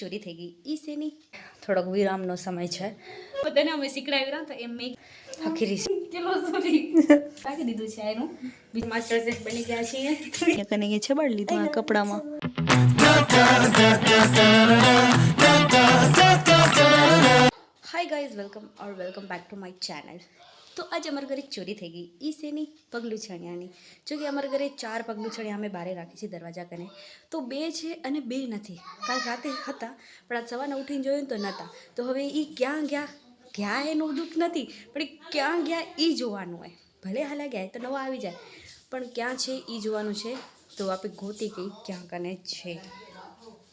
ચોરી થઈ ગઈ. ઈ શેની? થોડોક વિરામનો સમય છે. બધાને અમે શીખડાવી રહ્યા તો એમ મેં આખી કિલો સોરી કાકી દીધું છે એનું. બીજ માસ્ટર સેટ બની ગયા છીએ. કને છે બળ લીધું આ કપડામાં? Hi guys welcome or welcome back to my channel તો આજે અમારા ઘરે ચોરી થઈ ગઈ. એ શેની? પગલું છણિયાની જો કે અમારા ઘરે ચાર પગલું છણિયા અમે બારે રાખી છે દરવાજા કને. તો બે છે અને બે નથી. કાલ રાતે હતા, પણ આજ સવારના ઉઠીને જોયું તો નહોતા તો હવે એ ક્યાં ગયા? ગયા એનું દુઃખ નથી, પણ ક્યાં ગયા? એ જોવાનું હોય. ભલે હાલા ગયા તો નવા આવી જાય. પણ ક્યાં છે એ જોવાનું છે? તો આપણે ગોતી ગઈ ક્યાં કને છે?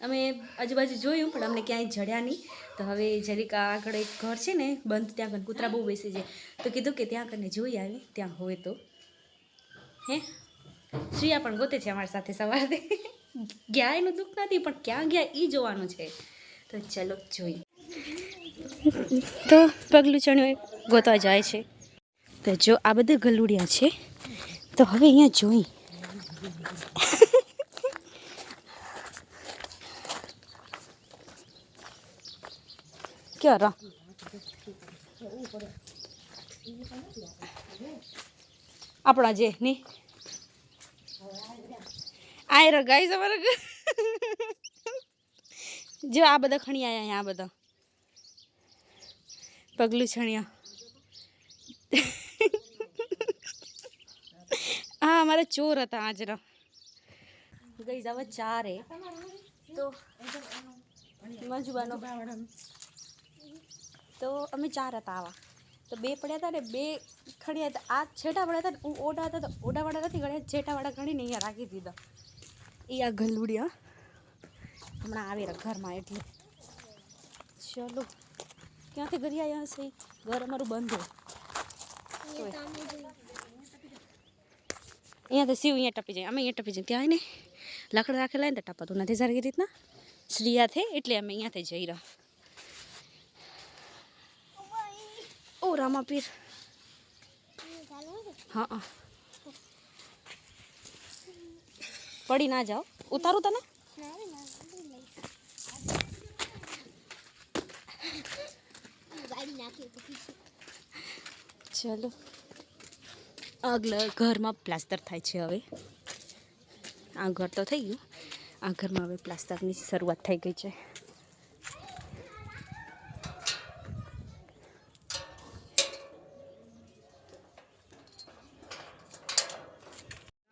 અમે આજુબાજુ જોયું, પણ અમને ક્યાંય જડ્યા નહીં. તો હવે જરીક આગળ એક ઘર છે ને, બંધ, ત્યાં કને કૂતરા બહુ બેસી છે. તો કીધું કે ત્યાં કને જોઈ આવી ત્યાં હોય તો. હે? શ્રીયા પણ ગોતે છે અમારી સાથે સવારથી ગયા એનું દુઃખ નથી, પણ ક્યાં ગયા એ જોવાનું છે. તો ચલો જોઈએ. તો પગલું ચણ્યું ગોતવા જાય છે. તો જો આ બધા ગલુડિયા છે. તો હવે અહીંયા જોઈ. ક્યાં આપણા જે ની આય રો ગાઈસ અમારા. જો આ બધા ખણી આયા અહીંયા આ બધા પગલું છણિયા હા અમારા ચોર હતા આજરા ગઈ હવે ચારે તો મજુબાનો તો અમે ચાર હતા આવા. તો બે પડ્યા હતા ને બે ખડ્યા હતા. આ છેટા પડ્યા હતા ને હું ઓડા હતા તો ઓડાવાળા નથી ગણ્યા છેટાવાળા ગણીને અહીંયા રાખી દીધા. એ આ ગલુડિયા. હમણાં આવી રહ્યા ઘરમાં એટલે. ચલો ક્યાંથી ઘરે આવ્યા હશે? ઘર અમારું બંધ હોય. અહીંયા તો શિવ અહીંયા ટપી જાય. અમે અહીંયા ટપી જાય ત્યાં ને લાકડા રાખેલા ને તો ટપાતું નથી સારી રીતના. શ્રીયા થે એટલે અમે અહીંયાથી જઈ રહ્યા. ઓ રામાપીર. હા હા. પડી ના જાઓ. ઉતારું તને? ચલો. આગલા ઘરમાં પ્લાસ્ટર થાય છે હવે. આ ઘર તો થઈ ગયું. આ ઘરમાં હવે પ્લાસ્ટરની શરૂઆત થઈ ગઈ છે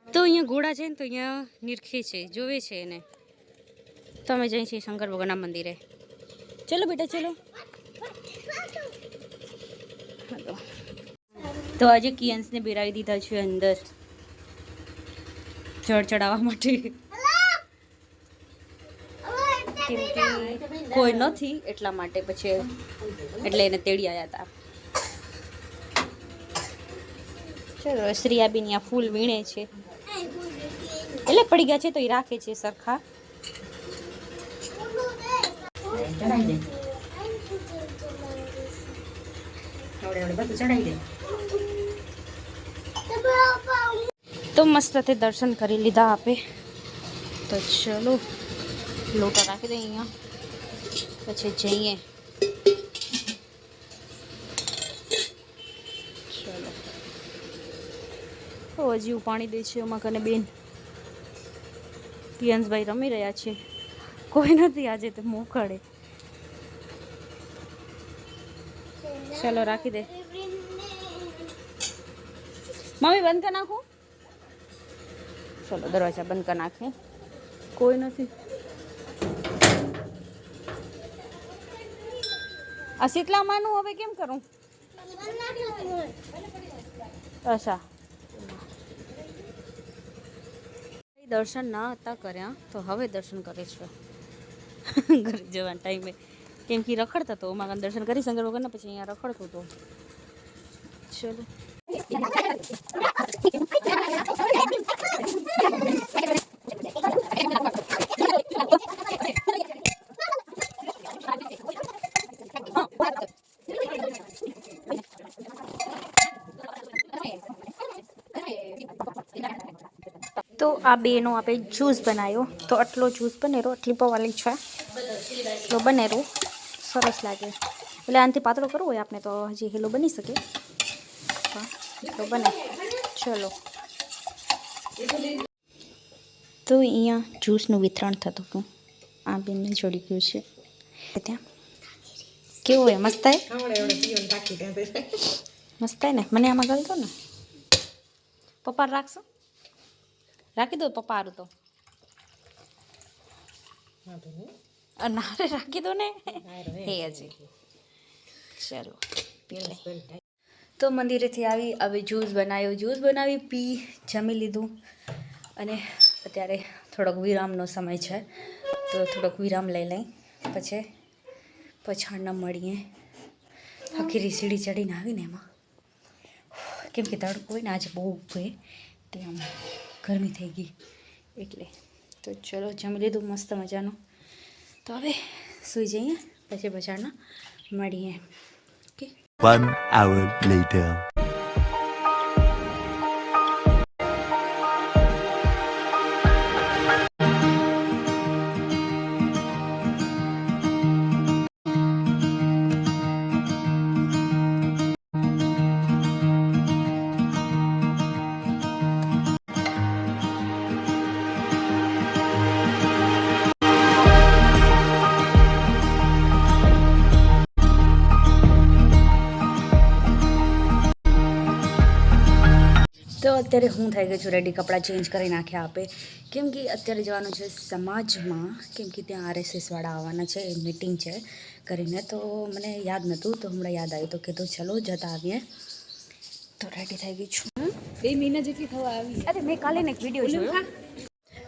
તો અહીંયા ઘોડા છે ને તો અહીંયા નિરખે છે, જોવે છે એને. તો અમે જઈએ છીએ શંકર ભગવાનના મંદિરે. ચલો બેટા, ચલો. તો આજે કિયન્સને બેરાવી દીધા છે અંદર. જળ ચડાવવા માટે. કોઈ નથી એટલા માટે પછી એટલે એને તેડી આવ્યા હતા ચલો, શ્રીયાબીન આ ફૂલ વીણે છે. એટલે પડી ગયા છે તો એ રાખે છે સરખા. ચડાવી દે ચડાવી દે તો દર્શન કરી લીધા આપે. તો ચલો, લોટા રાખી દઈએ અહીંયા. પછી જઈએ. ચલો. હજી હજી પાણી દે છે અમારા કને બેન. પિયન્સભાઈ રમી રહ્યા છે. કોઈ નથી આજે તો મોકળે ચલો રાખી દે. મમ્મી બંધ કરી નાખું? ચલો દરવાજા બંધ કરી નાખે કોઈ નથી. આ શીતલા માનું હવે કેમ કરું? અચ્છા. દર્શન ના હતા કર્યા, તો હવે દર્શન કરે છે. ઘરે જવાના ટાઈમે કેમ કે રખડતા તો મારા દર્શન કરી શંકર વગરના પછી અહીંયા રખડતો હતો ચલો. તો આ બેનો આપણે જ્યુસ બનાવ્યો. તો આટલો જ્યુસ બનેરો આટલી પવાલી છે. તો બનેરો. સરસ લાગે. એટલે આનાથી પાતળો કરવો હોય આપણે તો હજી હેલો બની શકે. તો બને. ચલો. તો અહીંયા જ્યુસનું વિતરણ થતું હતું. આ બેનને જોડી ગયું છે. ત્યાં. કેવું હોય? મસ્ત મસ્ત ને? મને આમાં ગલતો ને? પપ્પા રાખશો? રાખી દો પપ્પા હારું તો. ના રે રાખી દો ને. હે હજી. ચલો પી તો મંદિરેથી આવી હવે જ્યુસ બનાવ્યો. જ્યુસ બનાવી પી જમી લીધું. અને અત્યારે થોડોક વિરામનો સમય છે. તો થોડોક વિરામ લઈ લઈ. પછી પછાડના મળીએ. આખી રીસીડી ચડીને આવીને એમાં. કેમ કે તડકો હોય ને આજે બહુ હોય તે આમ ગરમી થઈ ગઈ. એટલે તો ચલો જમી લીધું, મસ્ત મજાનું. તો હવે સૂઈ જઈએ, પછી બજારના મળીએ. Okay one hour later. અત્યારે હું થઈ ગઈ છું રેડી કપડાં ચેન્જ કરી નાખ્યા આપે. કેમ કે અત્યારે જવાનું છે સમાજમાં કેમ કે ત્યાં આરએસએસવાળા આવવાના છે મિટિંગ છે કરીને. તો મને યાદ નહોતું તો હમણાં યાદ આવ્યું તો કીધું ચલો જતા આવીએ. તો રેડી થઈ ગઈ છું. બે મહિના જેટલી થવા આવી. અરે મેં કાલે એક વીડિયો જોયો.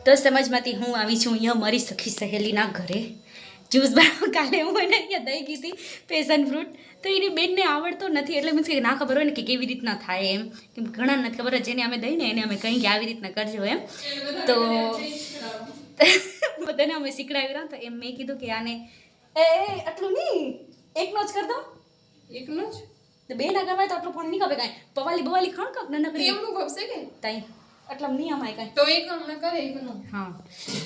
તો સમાજમાંથી હું આવી છું અહીંયા મારી સખી સહેલીના ઘરે. જ્યુસ બનાવવા કાલે હું એને અહીંયા દઈ કીધી પેશન ફ્રૂટ તો એની બેનને આવડતો નથી. એટલે મીન્સ કે ના ખબર હોય ને કે કેવી રીતના થાય એમ. કેમ કે ઘણા નથી ખબર જેને અમે દઈને એને અમે કંઈ કે આવી રીતના કરજો એમ. તો બધાને અમે શીખડાવી રહ્યા તો એમ મેં કીધું કે આને એ આટલું નહીં. એકનો જ કર દો. એકનો જ? તો બે ના કરવાય તો આટલું પણ નહીં ખબર કાંઈ. પવાલી બવાલી ખણ કાંક ના કરી એમનું ગમશે કે? તાઈ. એટલે નહીં અમાય કાંઈ. તો એક હમણાં કરે એકનું. હા.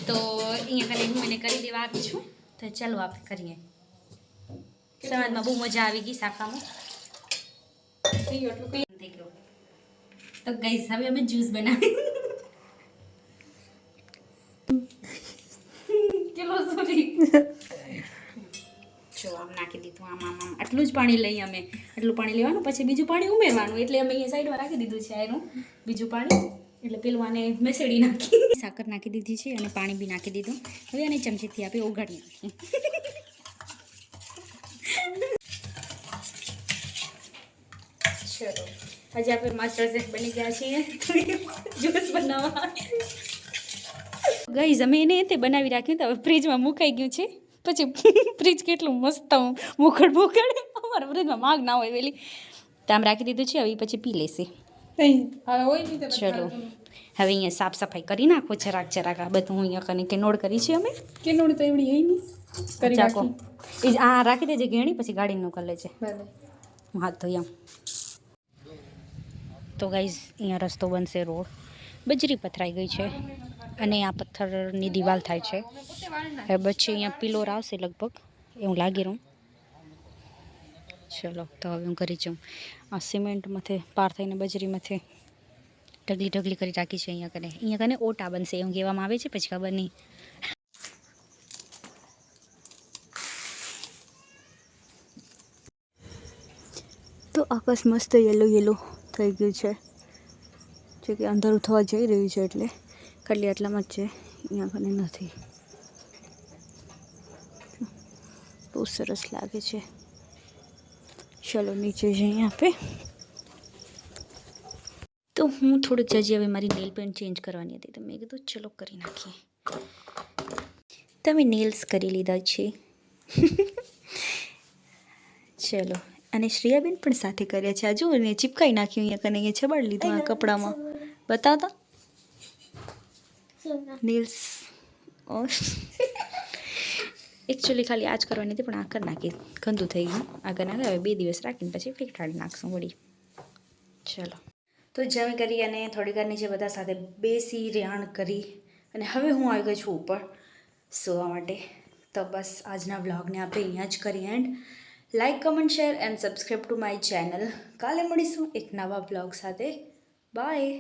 તો અહીંયા ખાલી હું એને કરી દેવા આપી છું. તો ચાલો આપણે કરીએ. સમાજમાં બહુ મજા આવી ગઈ શાખામાં. થઈ ગયું તો ગઈ હવે અમે જ્યુસ બનાવી કિલો સોરી જો આમ નાખી દીધું આમ આમ આમ. આટલું જ પાણી લઈએ અમે. આટલું પાણી લેવાનું પછી બીજું પાણી ઉમેરવાનું. એટલે અમે અહીંયા સાઈડમાં રાખી દીધું છે એનું બીજું પાણી. એટલે પેલું આને મેસેડી નાખી. સાકર નાખી દીધી છે અને પાણી બી નાખી દીધું. હવે આને ચમચીથી આપણે ઓગાળી નાખીએ ચલો. આજે આપણે માસ્ટર શેફ બની ગયા છીએ. જ્યુસ બનાવવા. ગઈ અમે એને તે બનાવી રાખ્યું તો હવે ફ્રીજમાં મુકાઈ ગયું છે. પછી ફ્રીજ કેટલું મસ્ત મુખડ મુખડ અમારા ફ્રીજમાં માગ ના હોય વેલી. તો આમ રાખી દીધું છે હવે પછી પી લેશે. પછી ચલો. હવે અહીંયા સાફ સફાઈ કરી નાખો જરાક જરાક આ બધું હું અહીંયા કને કે નોડ કરી છે અમે. કેનોડ તો એવડી હઈ નહીં. કરી ચાકો એ આ રાખી દેજે ઘેણી પછી ગાડીનો કરી લેજે. હું હાથ ધોઈ આમ તો ગાઈઝ અહીંયા રસ્તો બનશે રોડ. બજરી પથરાઈ ગઈ છે અને આ પથ્થરની દિવાલ થાય છે. હવે વચ્ચે અહીંયા પિલોર આવશે લગભગ. એવું લાગી રહ્યું. ચલો, તો હવે હું કરી જાઉં. આ સિમેન્ટ માથે પાર થઈને બજરી માથે ઢગલી ઢગલી કરી રાખી છે અહીંયા કને. અહીંયા કને ઓટા બનશે એવું કહેવામાં આવે છે, પછી ખબર નહીં. તો આકાશ મસ્ત યલો યલો થઈ ગયું છે. જે કે અંધારું થવા જઈ રહ્યું છે એટલે ખાલી આટલામાં જ છે, અહીંયા કને નથી. બહુ સરસ લાગે છે. ચલો નીચે જઈએ આપે. તો હું થોડુંક જજી હવે મારી નેલ પેન્ટ ચેન્જ કરવાની હતી તો મેં કીધું ચલો કરી નાખીએ. તમે નેલ્સ કરી લીધા છે. ચલો અને શ્રેયાબેન પણ સાથે કર્યા છે. આ જો ને ચીપકાઈ નાખ્યું અહીંયા કને અહીંયા છબાડ લીધું આ કપડામાં. બતાવતા? નેલ્સ એકચ્યુઅલી ખાલી આ જ કરવાની હતી, પણ આ કરી નાખી. ગંદુ થઈ ગયું. આગળ નાખે હવે બે દિવસ રાખીને પછી ફીકટાડી નાખશું વળી ચલો. તો જમી કરી અને થોડી વાર નીચે બધા સાથે બેસી, રહેણ કરી, અને હવે હું આવી ગઈ છું ઉપર સુવા માટે. તો બસ આજના વ્લોગને આપણે અહીંયા જ કરીએ end. Like comment share and subscribe to my channel કાલે મળીશું એક નવા વ્લોગ સાથે. બાય